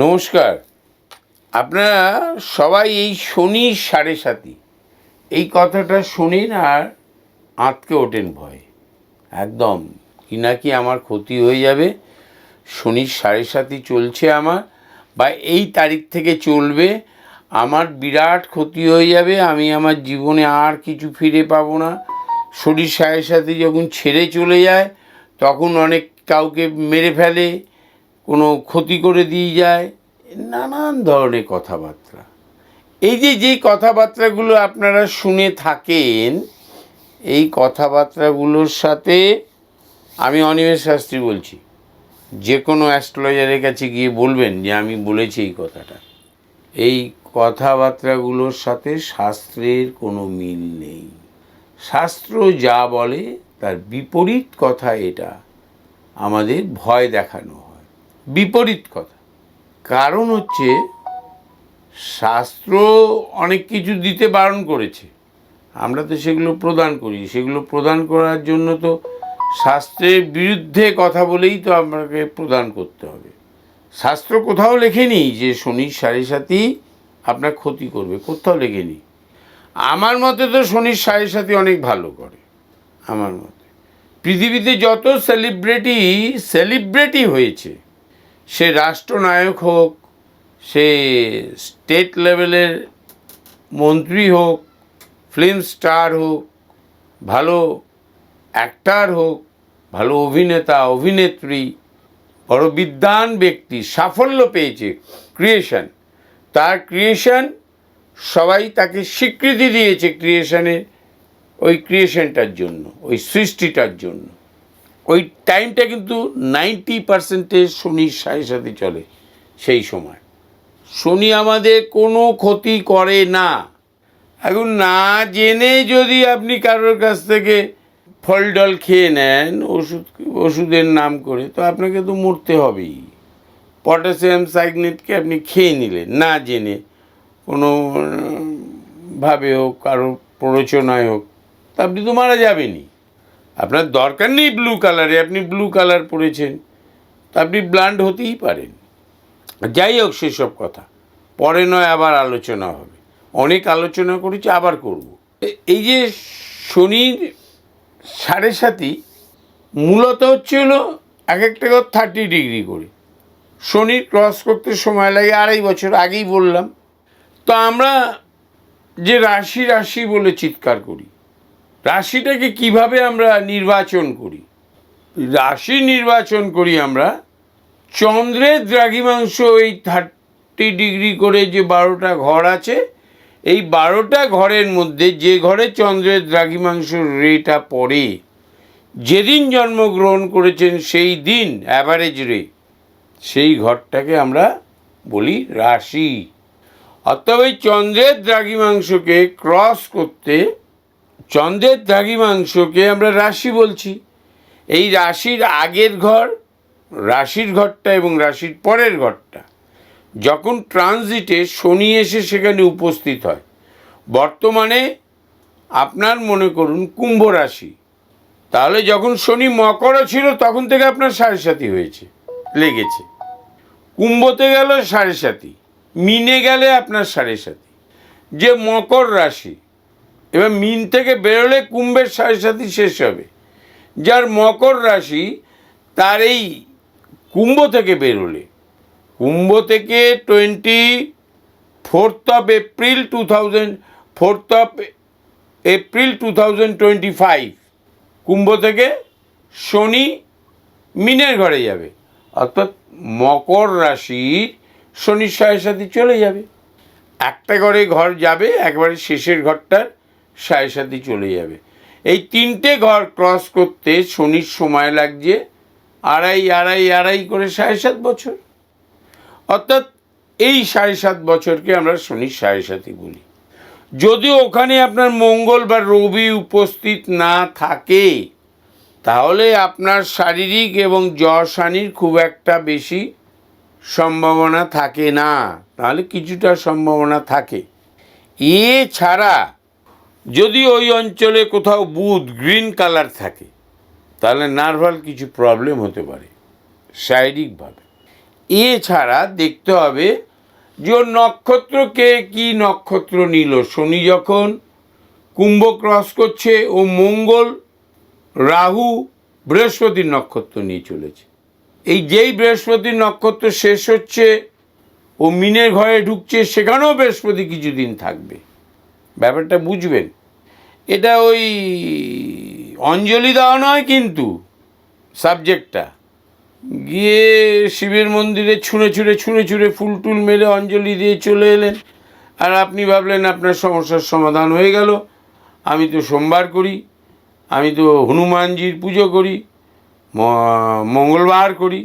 নমস্কার। আপনারা সবাই এই শনি সাড়ে সাতি এই কথাটা শোনেন আর আঁতকে ওঠেন ভয়। একদম, কি না কি আমার ক্ষতি হয়ে যাবে। শনির সাড়ে সাতি চলছে আমার, বা এই তারিখ থেকে চলবে। আমার বিরাট ক্ষতি হয়ে যাবে, আমি আমার জীবনে আর কিছু ফিরে পাবো না। শনির সাড়ে সাতি যখন ছেড়ে চলে যায়, তখন অনেক কাউকে মেরে ফেলে কোনো ক্ষতি করে দিয়ে যায়, নানান ধরনের কথাবার্তা। এই যে যেই কথাবার্তাগুলো আপনারা শুনে থাকেন, এই কথাবার্তাগুলোর সাথে আমি অনিমেষ শাস্ত্রী বলছি, যে কোনো অ্যাস্ট্রোলজারের কাছে গিয়ে বলবেন যে, আমি বলেছি এই কথাটা। এই কথাবার্তাগুলোর সাথে শাস্ত্রের কোনো মিল নেই। শাস্ত্র যা বলে, তার বিপরীত কথা এটা, আমাদের ভয় দেখানো হয়। বিপরীত কথা। কারণ হচ্ছে, শাস্ত্র অনেক কিছু দিতে বারণ করেছে। আমরা তো সেগুলো প্রদান করি। সেগুলো প্রদান করার জন্য তো শাস্ত্রের বিরুদ্ধে কথা বলেই তো আমাকে প্রদান করতে হবে। শাস্ত্র কোথাও লেখেনি যে শনি, সাড়ে সাথী আপনার ক্ষতি করবে। কোথাও লেখেনি। আমার মতে তো শনির সাড়ে সাথী অনেক ভালো করে। আমার মতে। পৃথিবীতে যত সেলিব্রিটি সেলিব্রিটি হয়েছে সে রাষ্ট্রনায়ক হোক, সে স্টেট লেভেলের মন্ত্রী হোক ফিল্ম স্টার হোক, ভালো অ্যাক্টার হোক, ভালো অভিনেতা, অভিনেত্রী, বড় বিদ্বান ব্যক্তি, সাফল্য পেয়েছে ক্রিয়েশন তার ক্রিয়েশন সবাই তাকে স্বীকৃতি দিয়েছে ক্রিয়েশনের ওই ক্রিয়েশনটার জন্য, ওই সৃষ্টিটার জন্য। ওই টাইমটা কিন্তু নাইনটি পার্সেন্টেজ শনির সাথে সাথে চলে সেই সময়। শনি আমাদের কোনো ক্ষতি করে না। এখন না জেনে যদি আপনি কারোর কাছ থেকে ফল ডল খেয়ে নেন, ওষুধ, ওষুধের নাম করে, তো আপনাকে তো মরতে হবেই। পটাশিয়াম সাইগনেটকে আপনি খেয়ে নিলেন, না জেনে কোনো ভাবে হোক কারোর প্ররোচনায় হোক, তা আপনি তো মারা যাবেনই। আপনার দরকার নেই ব্লু কালারে আপনি ব্লু কালার পরেছেন। তা আপনি ব্লান্ড হতেই পারেন। যাই হোক, সেসব কথা। পরে নয় আবার আলোচনা হবে। অনেক আলোচনা করেছি, আবার করব। এই যে শনির সাড়ে সাতি মূলত হচ্ছে হলো এক একটা ঘর থার্টি ডিগ্রি করে। শনির ক্রস করতে সময় লাগে, আড়াই বছর আগেই বললাম। তো আমরা যে রাশি রাশি বলে চিৎকার করি রাশিটাকে কীভাবে আমরা নির্বাচন করি? রাশি নির্বাচন করি আমরা, চন্দ্রের দ্রাঘিমাংশ এই থার্টি ডিগ্রি করে যে বারোটা ঘর আছে, এই বারোটা ঘরের মধ্যে যে ঘরে চন্দ্রের দ্রাঘিমাংশ রেটা পড়ে, যেদিন জন্মগ্রহণ করেছেন সেই দিন অ্যাভারেজ রে সেই ঘরটাকে আমরা বলি রাশি। অর্থাৎ ওই চন্দ্রের দ্রাঘিমাংশকে ক্রস করতে চন্দ্রের দ্রাঘিমাংশকে আমরা রাশি বলছি। এই রাশির আগের ঘর, রাশির ঘরটা এবং রাশির পরের ঘরটা। যখন ট্রানজিটে শনি এসে সেখানে উপস্থিত হয়, বর্তমানে আপনার মনে করুন কুম্ভ রাশি। তাহলে যখন শনি মকরও ছিল, তখন থেকে আপনার সাড়ে সাথী হয়েছে, লেগেছে। কুম্ভতে গেল সাড়ে সাথী মিনে গেলে আপনার সাড়ে সাথী যে মকর রাশি এবার মিন থেকে বেরোলে কুম্ভের সাড়ে সাথী শেষ হবে। যার মকর রাশি তার এই কুম্ভ থেকে বেরোলে। কুম্ভ থেকে twenty fourth of April two thousand fourth of April two thousand twenty five কুম্ভ থেকে শনি মিনের ঘরে যাবে। অর্থাৎ মকর রাশির শনির সাড়ে সাথে চলে যাবে। একটা ঘরে ঘর যাবে, একবারে শেষের ঘরটার সাড়ে সাথে চলে যাবে। এই তিনটে ঘর ক্রস করতে শনির সময় লাগছে আড়াই আড়াই আড়াই করে সাড়ে সাত বছর। অর্থাৎ এই সাড়ে সাত বছরকে আমরা শনির সাড়ে সাতই বলি। যদি ওখানে আপনার মঙ্গল বা রবি উপস্থিত না থাকে, তাহলে আপনার শারীরিক এবং যশানির খুব একটা বেশি সম্ভাবনা থাকে না। তাহলে কিছুটা সম্ভাবনা থাকে। এছাড়া যদি ওই অঞ্চলে কোথাও বুধ গ্রিন কালার থাকে, তাহলে নার্ভাল কিছু প্রবলেম হতে পারে, শারীরিকভাবে। এছাড়া দেখতে হবে যে ওর নক্ষত্রকে কি নক্ষত্র নিল। শনি যখন কুম্ভ ক্রস করছে, ও মঙ্গল, রাহু, বৃহস্পতির নক্ষত্র নিয়ে চলেছে। এই যেই বৃহস্পতির নক্ষত্র শেষ হচ্ছে, ও মিনের ঘরে ঢুকছে, সেখানেও বৃহস্পতি কিছুদিন থাকবে। ব্যাপারটা বুঝবেন। এটা ওই অঞ্জলি দেওয়া নয় কিন্তু সাবজেক্টটা। গিয়ে শিবের মন্দিরে ছুঁড়ে ছুঁড়ে ছুঁড়ে ছুঁড়ে ফুল টুল মেরে অঞ্জলি দিয়ে চলে এলেন। আর আপনি ভাবলেন আপনার সমস্যার সমাধান হয়ে গেল। আমি তো সোমবার করি, আমি তো হনুমানজির পুজো করি মঙ্গলবার করি।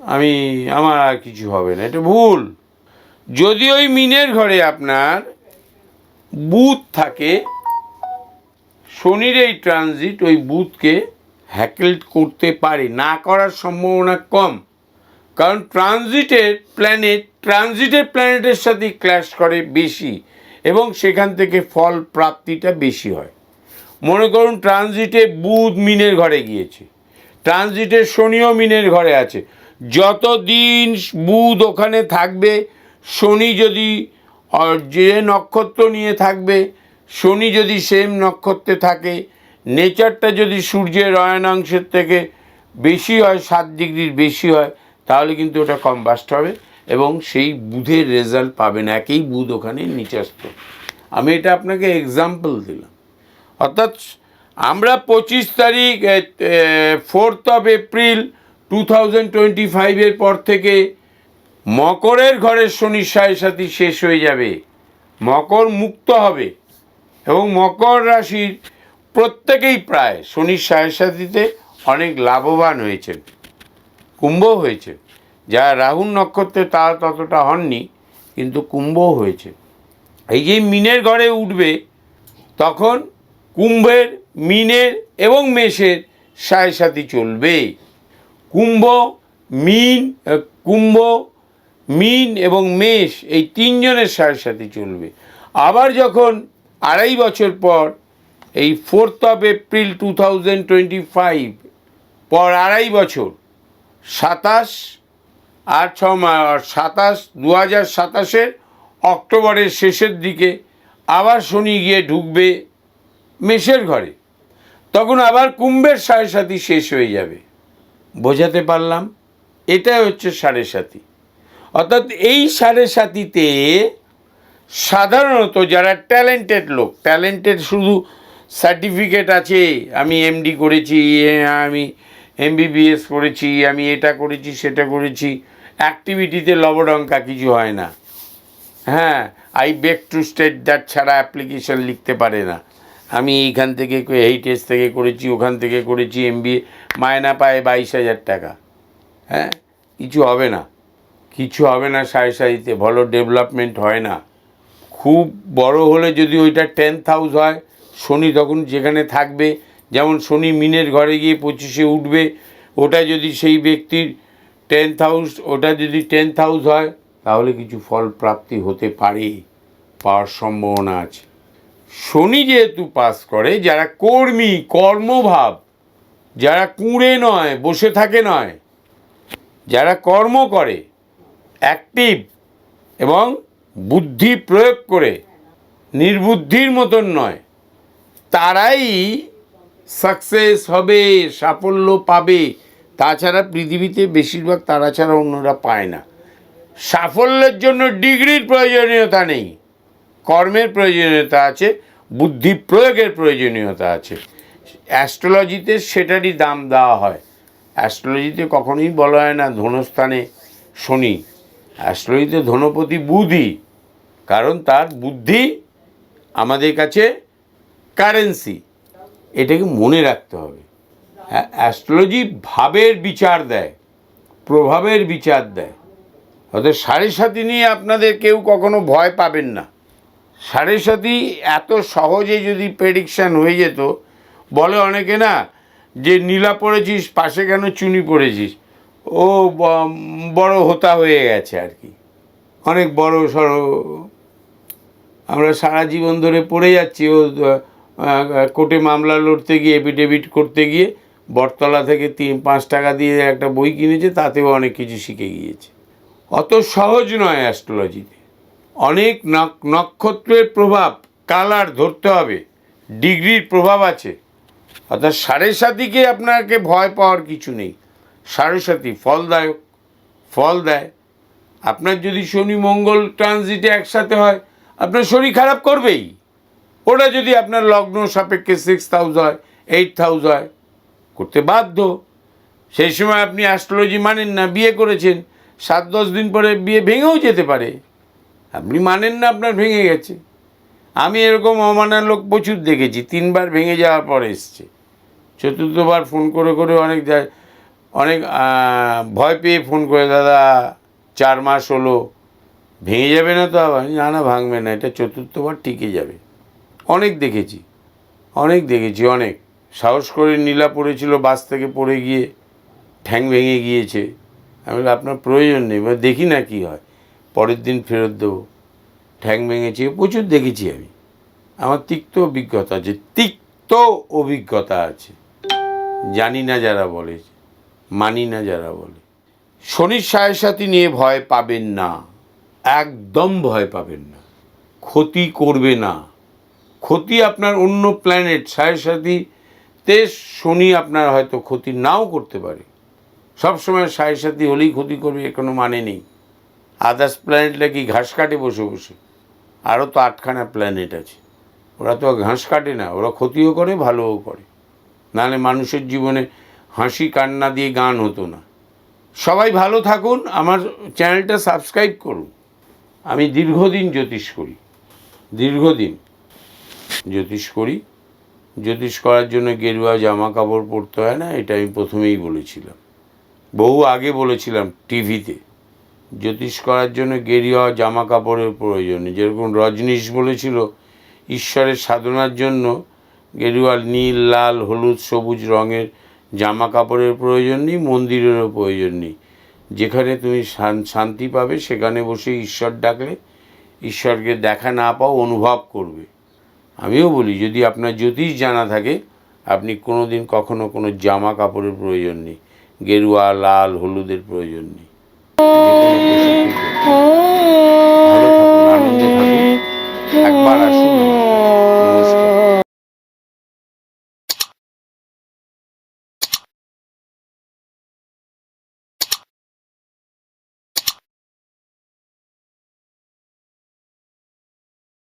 আমি, আমার আর কিছু হবে না, এটা ভুল। যদি ওই মিনের ঘরে আপনার বুথ থাকে, শনির এই ট্রানজিট ওই বুথকে হ্যাকেল করতে পারে। না করার সম্ভাবনা কম। কারণ ট্রানজিটের প্ল্যানেট ট্রানজিটের প্ল্যানেটের সাথে ক্ল্যাশ করে বেশি এবং সেখান থেকে ফল প্রাপ্তিটা বেশি হয়। মনে করুন ট্রানজিটে বুধ মিনের ঘরে গিয়েছে। ট্রানজিটের শনিও মিনের ঘরে আছে। যতদিন বুধ ওখানে থাকবে, শনি যদি যে নক্ষত্র নিয়ে থাকবে, শনি যদি সেম নক্ষত্রে থাকে নেচারটা যদি সূর্যের অয়নাংশের থেকে বেশি হয়, সাত ডিগ্রির বেশি হয়, তাহলে কিন্তু ওটা কম্বাস্ট হবে এবং সেই বুধের রেজাল্ট পাবেন একই বুধ ওখানে নিচস্ত। আমি এটা আপনাকে এক্সাম্পল দিলাম। অর্থাৎ আমরা পঁচিশ তারিখ fourth of April two thousand twenty ফাইভের পর থেকে মকরের ঘরের শনি সাথী শেষ হয়ে যাবে। মকর মুক্ত হবে এবং মকর রাশির প্রত্যেকেই প্রায় শনির সাথীতে অনেক লাভবান হয়েছেন, কুম্ভ হয়েছে। যারা রাহুল নক্ষত্রে তারা ততটা হননি, কিন্তু কুম্ভ হয়েছে। এই যে মিনের ঘরে উঠবে, তখন কুম্ভের, মিনের এবং মেষের সাথী চলবে। কুম্ভ, মিন, কুম্ভ মিন এবং মেষ এই তিনজনের সাড়ে সাথে চলবে। আবার যখন আড়াই বছর পর, এই fourth of April two thousand twenty five পর আড়াই বছর, সাতাশ আর ছ সাতাশ দু হাজার সাতাশের অক্টোবরের শেষের দিকে আবার শনি গিয়ে ঢুকবে মেষের ঘরে। তখন আবার কুম্ভের সাড়ে সাথী শেষ হয়ে যাবে। বোঝাতে পারলাম? এটাই হচ্ছে সাড়ে সাথী অর্থাৎ এই সাড়ে সাথীতে সাধারণত যারা ট্যালেন্টেড লোক, ট্যালেন্টেড শুধু সার্টিফিকেট আছে, আমি এমডি করেছি আমি এমবিবিএস করেছি, আমি এটা করেছি, সেটা করেছি অ্যাক্টিভিটিতে লবডঙ্কা কিছু হয় না। হ্যাঁ I beg to state that ছাড়া অ্যাপ্লিকেশন লিখতে পারে না। আমি এইখান থেকে এইচএস থেকে করেছি, ওখান থেকে করেছি এমবিএ মায়না পায় বাইশ হাজার টাকা। হ্যাঁ কিছু হবে না। কিছু হবে না সাড়ে সারিতে ভালো ডেভেলপমেন্ট হয় না। খুব বড় হলে যদি ওইটা টেন্থ হাউস হয়, শনি তখন যেখানে থাকবে, যেমন শনি মিনের ঘরে গিয়ে পঁচিশে উঠবে, ওটা যদি সেই ব্যক্তির টেন্থ হাউস ওটা যদি টেন্থ হাউস হয়, তাহলে কিছু ফল প্রাপ্তি হতে পারে, পাওয়ার সম্ভাবনা আছে। শনি যেহেতু পাস করে, যারা কর্মী, কর্মভাব, যারা কুঁড়ে নয়, বসে থাকে নয়, যারা কর্ম করে অ্যাক্টিভ এবং বুদ্ধি প্রয়োগ করে, নির্বুদ্ধির মতন নয়। তারাই সাকসেস হবে, সাফল্য পাবে। তাছাড়া পৃথিবীতে বেশিরভাগ তারা ছাড়া অন্যরা পায় না। সাফল্যের জন্য ডিগ্রির প্রয়োজনীয়তা নেই। কর্মের প্রয়োজনীয়তা আছে, বুদ্ধি প্রয়োগের প্রয়োজনীয়তা আছে। অ্যাস্ট্রোলজিতে সেটারই দাম দেওয়া হয়। অ্যাস্ট্রোলজিতে কখনোই বলা হয় না, ধনস্থানে শনি। অ্যাস্ট্রোলজিতে ধনপতি বুধই কারণ তার বুদ্ধি আমাদের কাছে কারেন্সি এটাকে মনে রাখতে হবে। অ্যাস্ট্রোলজি ভাবের বিচার দেয়, প্রভাবের বিচার দেয়। অর্থাৎ সাড়ে সাথী নিয়ে আপনাদের কেউ কখনো ভয় পাবেন না। সাড়ে সাথী এত সহজে যদি প্রেডিকশান হয়ে যেত, বলে অনেকে না, যে নীলা পড়েছিস, পাশে কেন চুনি পড়েছিস? ও বড় হোতা হয়ে গেছে আর কি। অনেক বড় সড়ো, আমরা সারা জীবন ধরে পড়ে যাচ্ছি ও কোর্টে মামলা লড়তে গিয়ে, এফিডেভিট করতে গিয়ে, বটতলা থেকে তিন, পাঁচ টাকা দিয়ে একটা বই কিনেছে, তাতেও অনেক কিছু শিখে গিয়েছে। অত সহজ নয় অ্যাস্ট্রোলজিতে। অনেক নক- নক্ষত্রের প্রভাব কালার ধরতে হবে। ডিগ্রির প্রভাব আছে। অর্থাৎ সাড়ে সাতিকে আপনাকে ভয় পাওয়ার কিছু নেই। সাড়ে সাতি ফলদায়ক ফল দেয়। আপনার যদি শনি মঙ্গল ট্রানজিটে একসাথে হয়, আপনার শরীর খারাপ করবেই। ওটা যদি আপনার লগ্ন সাপেক্ষে সিক্স হাউস হয় এইট হাউস হয়, করতে বাধ্য। সেই সময় আপনি অ্যাস্ট্রোলজি মানেন না, বিয়ে করেছেন, সাত দশ দিন পরে বিয়ে ভেঙেও যেতে পারে। আপনি মানেন না আপনার ভেঙে গেছে। আমি এরকম অমানার লোক প্রচুর দেখেছি, তিনবার ভেঙে যাওয়ার পর এসছে। চতুর্থবার ফোন করে করে অনেক যায় অনেক ভয় পেয়ে ফোন করে, দাদা, চার মাস হলো, ভেঙে যাবে না তো আবার? না না, ভাঙবে না, এটা চতুর্থবার টিকে যাবে। অনেক দেখেছি অনেক দেখেছি, অনেক। সাহস করে নীলা পড়েছিল, বাস থেকে পড়ে গিয়ে ঠ্যাং ভেঙে গিয়েছে। আমি বলি আপনার প্রয়োজন নেই, এবার দেখি না কি হয়। পরের দিন ফেরত দেবো। ঠ্যাং ভেঙেছে, প্রচুর দেখেছি আমি। আমার তিক্ত অভিজ্ঞতা আছে, তিক্ত অভিজ্ঞতা আছে। জানি না যারা বলে। মানি না যারা বলে। শনির সাড়ে সাথী নিয়ে ভয় পাবেন না। একদম ভয় পাবেন না। ক্ষতি করবে না। ক্ষতি আপনার অন্য প্ল্যানেট সাড়ে সাথীতে শনি আপনার হয়তো ক্ষতি নাও করতে পারে। সবসময় সাড়ে সাথী হলেই ক্ষতি করবে এ কোনো মানে নেই। আদার্স প্ল্যানেটরা কি ঘাস কাটে বসে বসে? আরও তো আটখানা প্ল্যানেট আছে। ওরা তো ঘাস কাটে না, ওরা ক্ষতিও করে, ভালোও করে। নাহলে মানুষের জীবনে হাসি কান্না দিয়ে গান হতো না। সবাই ভালো থাকুন, আমার চ্যানেলটা সাবস্ক্রাইব করুন। আমি দীর্ঘদিন জ্যোতিষ করি। দীর্ঘদিন জ্যোতিষ করি। জ্যোতিষ করার জন্য গেরুয়া জামা কাপড় পরতে হয় না, এটা আমি প্রথমেই বলেছিলাম। বহু আগে বলেছিলাম টিভিতে, জ্যোতিষ করার জন্য গেরুয়া জামা কাপড়ের প্রয়োজন। যেরকম রজনীশ বলেছিল, ঈশ্বরের সাধনার জন্য গেরুয়া নীল, লাল, হলুদ, সবুজ রঙের জামা কাপড়ের প্রয়োজন নেই, মন্দিরেরও প্রয়োজন নেই। যেখানে তুমি শান্তি পাবে, সেখানে বসে ঈশ্বর ডাকলে, ঈশ্বরকে দেখা না পাও, অনুভব করবে। আমিও বলি, যদি আপনার জ্যোতিষ জানা থাকে, আপনি কোনো দিন কখনো কোনো জামা কাপড়ের প্রয়োজন নেই, গেরুয়া, লাল, হলুদের প্রয়োজন নেই। একবার আসুন, নমস্কার।